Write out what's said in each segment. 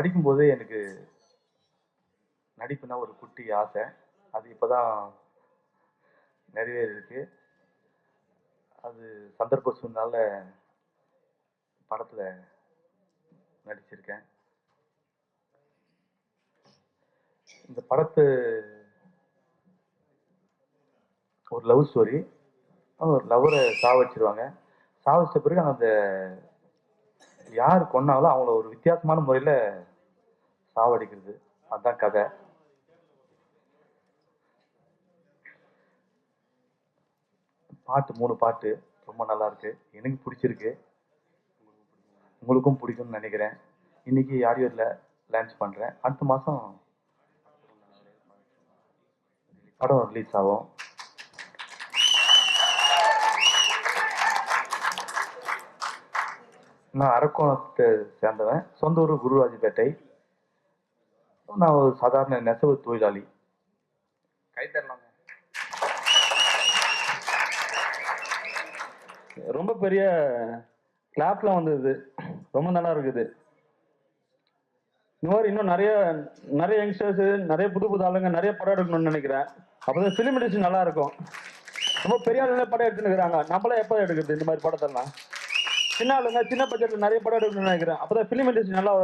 படிக்கும்போது எனக்கு நடிப்புனா ஒரு குட்டி ஆசை. அது இப்போதான் நிறைவேறிருக்கு. அது சந்தர்ப்ப சூழ்நிலை படத்தில் நடிச்சிருக்கேன். இந்த படத்து ஒரு லவ் ஸ்டோரி ஒரு லவ்வரை சாவடிச்சிருவாங்க. சாவடிச்ச பிறகு அந்த யார் கொன்னாங்களோ அவங்கள ஒரு வித்தியாசமான முறையில் சாவடிக்கிறது. அதுதான் கதை. பாட்டு மூணு பாட்டு. ரொம்ப நல்லா இருக்கு எனக்கு பிடிச்சிருக்கு. உங்களுக்கும் பிடிக்கும்னு நினைக்கிறேன். இன்னைக்கு யாரையும் லான்ச் பண்றேன்? அடுத்த மாசம் படம் ரிலீஸ் ஆகும். நான் அரக்கோணத்தை சேர்ந்தவன். சொந்த ஊர் குருராஜ்பேட்டை. நான் ஒரு சாதாரண நெசவு தொழிலாளி. கை ரொம்ப பெரிய கிளாப்லாம் வந்தது. ரொம்ப நல்லா இருக்குது. இந்த மாதிரி இன்னும் நிறைய நிறைய யங்ஸ்டர்ஸ் நிறைய புது புது ஆளுங்க நிறைய படம் எடுக்கணும்னு நினைக்கிறேன். அப்பதான் ஃபிலிம் இண்டஸ்ட்ரி நல்லா இருக்கும். ரொம்ப பெரிய ஆளுங்க படம் எடுத்துன்னு இருக்கிறாங்க. நம்மளாம் எப்போ எடுக்கிறது இந்த மாதிரி படத்தெல்லாம்? சின்ன ஆளுங்க சின்ன பட்ஜெட்டில் நிறைய படம் எடுக்கணும்னு நினைக்கிறேன். அப்பதான் ஃபிலிம் இண்டஸ்ட்ரி நல்லா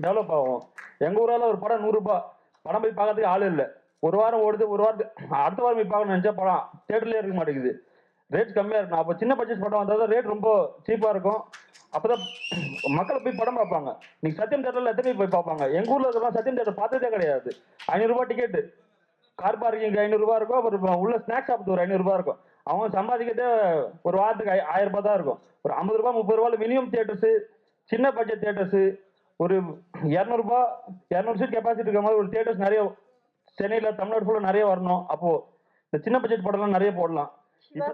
டெவலப் ஆகும். எங்க ஊரால ஒரு படம் நூறு ரூபாய் படம் போய் பார்க்கறதுக்கு ஆள் இல்லை. ஒரு வாரம் ஓடுது ஒரு வாரத்துக்கு அடுத்த வாரம் போய் பார்க்கணும்னு நினைச்சா படம் தேட்டர்லயே இருக்க மாட்டேங்குது. ரேட் கம்மியா இருக்கும் அப்போ சின்ன பட்ஜெட் படம் வந்தால் ரேட் ரொம்ப சீப்பா இருக்கும். அப்பதான் மக்களை போய் படம் பார்ப்பாங்க. நீங்க சத்தியம் தேட்டர்ல எத்தனை போய் பார்ப்பாங்க? எங்க ஊர்ல இருக்கலாம் சத்தியம் தேட்டர் பார்த்ததே கிடையாது. ஐநூறு ரூபாய் டிக்கெட் கார் பார்க்கிங் ஐநூறு ரூபாய் இருக்கும். அப்புறம் உள்ள ஸ்நாக்ஸ் சாப்பிட்டு ஒரு ஐநூறு ரூபாய் இருக்கும். அவங்க சம்பாதிக்கிறதே ஒரு வாரத்துக்கு ஆயிரம் ரூபாய் தான் இருக்கும். ஒரு ஐம்பது ரூபாய் முப்பது ரூபாய் மினிமம் தியேட்டர்ஸ் சின்ன பட்ஜெட் தியேட்டர்ஸ் ஒரு இரநூறுபா இரநூறு சீட் கெப்பாசிட்டி இருக்கிற மாதிரி ஒரு தியேட்டர்ஸ் நிறைய சென்னையில தமிழ்நாடு ஃபுல்லாக நிறைய வரணும். அப்போ இந்த சின்ன பட்ஜெட் படம்லாம் நிறைய போடலாம்.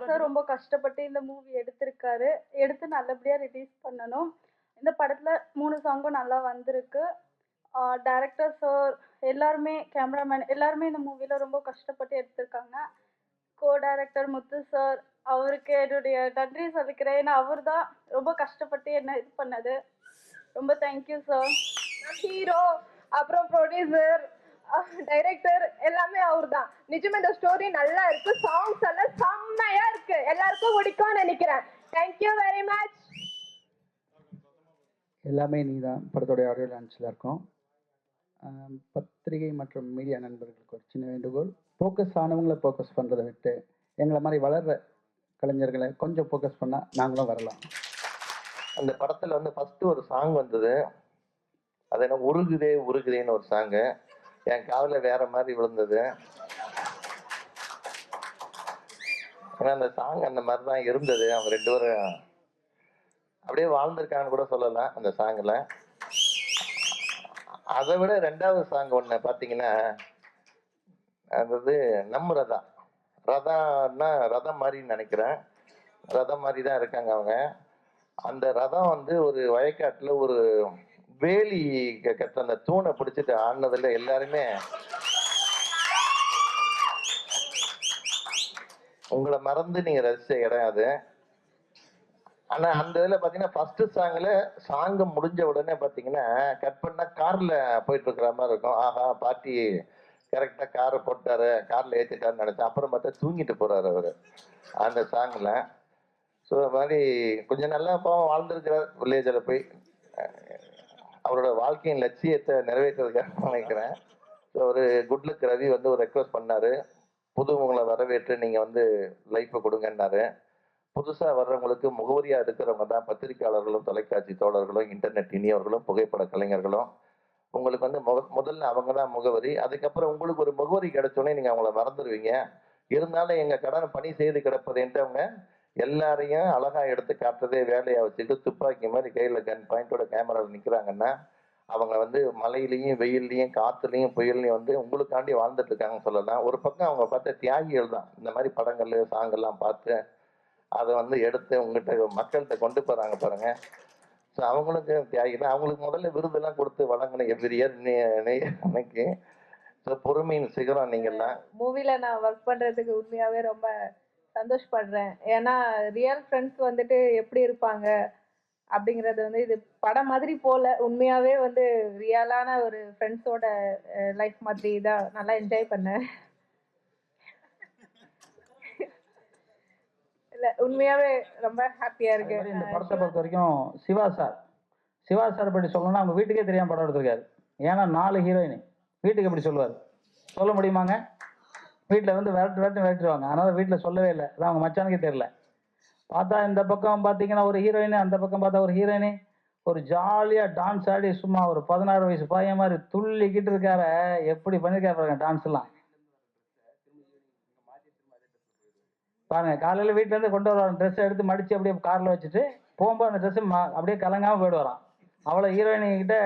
சார் ரொம்ப கஷ்டப்பட்டு இந்த மூவி எடுத்திருக்காரு. எடுத்து நல்லபடியா ரிலீஸ் பண்ணணும். இந்த படத்துல மூணு சாங்கும் நல்லா வந்திருக்கு. டைரக்டர் சார் எல்லாருமே கேமராமேன் எல்லாருமே இந்த மூவில ரொம்ப கஷ்டப்பட்டு எடுத்திருக்காங்க. கோ டைரக்டர் முத்து சார் அவருக்கு என்னுடைய நன்றி சொல்லிக்கிறேன். ஏன்னா அவர் தான் ரொம்ப கஷ்டப்பட்டு என்ன இது பண்ணது. ரொம்ப தேங்க்யூ சார் ஹீரோ அப்புறம் ப்ரொடியூசர் டைரக்டர் எல்லாமே அவர் தான் நிஜமே இந்த ஸ்டோரி நல்லா இருக்கு. சாங்ஸ் எல்லாம் செம்மையா இருக்கு. எல்லாருக்கும் பிடிக்கும்னு நினைக்கிறேன். தேங்க்யூ வெரி மச் எல்லாமே நீ தான் படத்தோடைய ஆடியோ லான்ச்சில் இருக்கும். பத்திரிகை மற்றும் மீடியா நண்பர்களுக்கு ஒரு சின்ன வேண்டுகோள். ஃபோக்கஸ் ஆனவங்களை ஃபோக்கஸ் பண்ணுறதை விட்டு எங்களை மாதிரி வளர்கிற கலைஞர்களை கொஞ்சம் ஃபோக்கஸ் பண்ணால் நாங்களும் வரலாம். அந்த படத்துல வந்து ஃபர்ஸ்ட் ஒரு சாங் வந்தது. அது என்ன உருகுதே உருகுதேன்னு ஒரு சாங்கு என் காதல வேற மாதிரி விழுந்தது. ஏன்னா அந்த சாங் அந்த மாதிரி தான் இருந்தது. அவங்க ரெண்டு பேரும் அப்படியே வாழ்ந்திருக்காங்கன்னு கூட சொல்லலாம் அந்த சாங்ல அதை விட ரெண்டாவது சாங் ஒன்று பார்த்தீங்கன்னா அதாவது நம்ம ரதா. ரதான்னா ரதம் மாதிரின்னு நினைக்கிறேன். ரதம் மாதிரி தான் இருக்காங்க அவங்க. அந்த ரதம் வந்து ஒரு வயக்காட்டுல ஒரு வேலி க- அந்த தூணை பிடிச்சிட்டு ஆடினதுல எல்லாருமே உங்களை மறந்து நீங்க ரசிச்ச இடம் அது. ஆனா அந்த இதுல பாத்தீங்கன்னா ஃபர்ஸ்ட் சாங்ல சாங்கு முடிஞ்ச உடனே பாத்தீங்கன்னா கட் பண்ணா கார்ல போயிட்டு இருக்கிற மாதிரி இருக்கும். ஆஹா பாட்டி கரெக்டா காரை போட்டாரு கார்ல ஏத்திட்டாருன்னு நினைச்சேன். அப்புறம் பார்த்தா தூங்கிட்டு போறாரு அவரு அந்த சாங்ல ஸோ அது மாதிரி கொஞ்சம் நல்லா பாவம் வாழ்ந்துருக்கிறார் வில்லேஜில் போய் அவரோட வாழ்க்கையின் லட்சியத்தை நிறைவேற்றுறதுக்காக நினைக்கிறேன். ஸோ ஒரு குட் லக் ரவி வந்து ஒரு ரெக்வஸ்ட் பண்ணார். புதுவங்களை வரவேற்று நீங்கள் வந்து லைஃப்பை கொடுங்கன்னாரு. புதுசாக வர்றவங்களுக்கு முகவரியாக இருக்கிறவங்க தான் பத்திரிக்கையாளர்களும் தொலைக்காட்சி தோழர்களும் இன்டர்நெட் இனியவர்களும் புகைப்பட கலைஞர்களும். உங்களுக்கு வந்து முக முதல்ல அவங்க தான் முகவரி. அதுக்கப்புறம் உங்களுக்கு ஒரு முகவரி கிடைச்சோன்னே நீங்கள் அவங்கள மறந்துடுவீங்க இருந்தாலும் எங்கள் கடன் பணி செய்து கிடப்பதுன்ட்டு அவங்க எல்லாரையும் அழகா எடுத்து காட்டுறதே வேலையா வச்சுட்டு துப்பாக்கி மாதிரி கையில கன் பாயிண்டோட கேமராவில் நிக்கிறாங்கன்னா அவங்க வந்து மலையிலையும் வெயில்லையும் காத்துலையும் புயல்லையும் வந்து உங்களுக்காண்டி வாழ்ந்துட்டு இருக்காங்கன்னு சொல்லலாம். ஒரு பக்கம் அவங்க பார்த்த தியாகிகள் தான். இந்த மாதிரி படங்கள் சாங்கெல்லாம் பார்த்து அதை வந்து எடுத்து உங்ககிட்ட மக்கள்கிட்ட கொண்டு போறாங்க பாருங்க. ஸோ அவங்களுக்கு தியாகி தான். அவங்களுக்கு முதல்ல விருதெல்லாம் கொடுத்து வழங்கின எவ்ரி இயர் அன்னைக்கு. ஸோ பொறுமையின் சிகரம் நீங்கள்லாம். மூவில நான் ஒர்க் பண்றதுக்கு உண்மையாவே ரொம்ப சந்தோஷப்படுறேன். ஏன்னா ரியல் ஃப்ரெண்ட்ஸ் வந்துட்டு எப்படி இருப்பாங்க அப்படிங்கிறது வந்து இது படம் மாதிரி போல. உண்மையாவே வந்து ரியலான ஒரு ஃப்ரெண்ட்ஸோட லைஃப் மாதிரி தான் நல்லா என்ஜாய் பண்ணேன். இல்ல உண்மையாவே ரொம்ப ஹாப்பியா இருக்கு இந்த படத்தை பொறுத்த வரைக்கும் சிவா சார். சிவா சார் பற்றி சொல்லணும்னா அவங்க வீட்டுக்கே தெரியாம படம் எடுத்திருக்காரு. ஏன்னா நாலு ஹீரோயின் வீட்டுக்கு எப்படி சொல்லுவார்? சொல்ல முடியுமாங்க? வீட்டில் வந்து விரட்டு விரட்டு விரட்டுவாங்க அதனால் வீட்டில் சொல்லவே இல்லை. அதான் அவங்க மச்சானுக்கே தெரியல. பார்த்தா இந்த பக்கம் பார்த்தீங்கன்னா ஒரு ஹீரோயின் அந்த பக்கம் பார்த்தா ஒரு ஹீரோயினு ஒரு ஜாலியாக டான்ஸ் ஆடி சும்மா ஒரு பதினாறு வயசு பையன் மாதிரி துள்ளிக்கிட்டு இருக்கார. எப்படி பண்ணியிருக்காரு பாருங்க டான்ஸ் எல்லாம். பாருங்க காலையில் வீட்டிலேருந்து கொண்டு வருவாங்க ட்ரெஸ் எடுத்து மடித்து அப்படியே கார்ல வச்சுட்டு போகும்போது அந்த ட்ரெஸ்ஸு அப்படியே கலங்காம போயிடுவாரான் அவ்வளோ ஹீரோயினிக்கிட்ட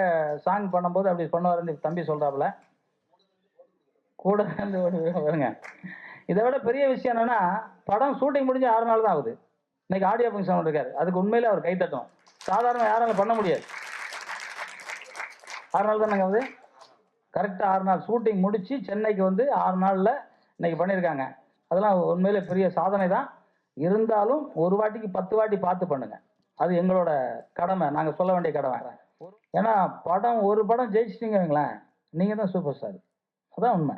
சாங் பண்ணும்போது அப்படி பண்ணுவாருன்னு தம்பி சொல்கிறாப்புல கூட இருந்து ஓடி வருங்க இதை விட பெரிய விஷயம் என்னன்னா படம் ஷூட்டிங் முடிஞ்சு ஆறு நாள் தான் ஆகுது. இன்னைக்கு ஆடியோ ஃபங்க்ஷன் இருக்காரு. அதுக்கு உண்மையில அவர் கைத்தட்டும் சாதாரண யாரும் பண்ண முடியாது. ஆறு நாள் தானேங்க ஆகுது? கரெக்டாக ஆறு நாள். ஷூட்டிங் முடிச்சு சென்னைக்கு வந்து ஆறு நாளில் இன்னைக்கு பண்ணியிருக்காங்க. அதெல்லாம் உண்மையிலே பெரிய சாதனை தான். இருந்தாலும் ஒரு வாட்டிக்கு பத்து வாட்டி பார்த்து பண்ணுங்க. அது எங்களோட கடமை. நாங்கள் சொல்ல வேண்டிய கடமை. ஏன்னா படம் ஒரு படம் ஜெயிச்சிட்டீங்க வைங்களேன் நீங்கள் தான் சூப்பர் ஸ்டார் அதான் உண்மை.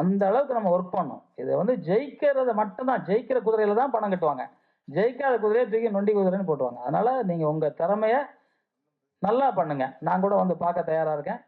அந்த அளவுக்கு நம்ம ஒர்க் பண்ணோம் இதை வந்து ஜெயிக்கிறத மட்டும்தான் ஜெயிக்கிற குதிரையில தான் பணம் கட்டுவாங்க. ஜெயிக்காத குதிரையை தூக்கி நொண்டி குதிரைன்னு போட்டுருவாங்க. அதனால நீங்கள் உங்கள் திறமைய நல்லா பண்ணுங்க. நான் கூட வந்து பார்க்க தயாராக இருக்கேன்.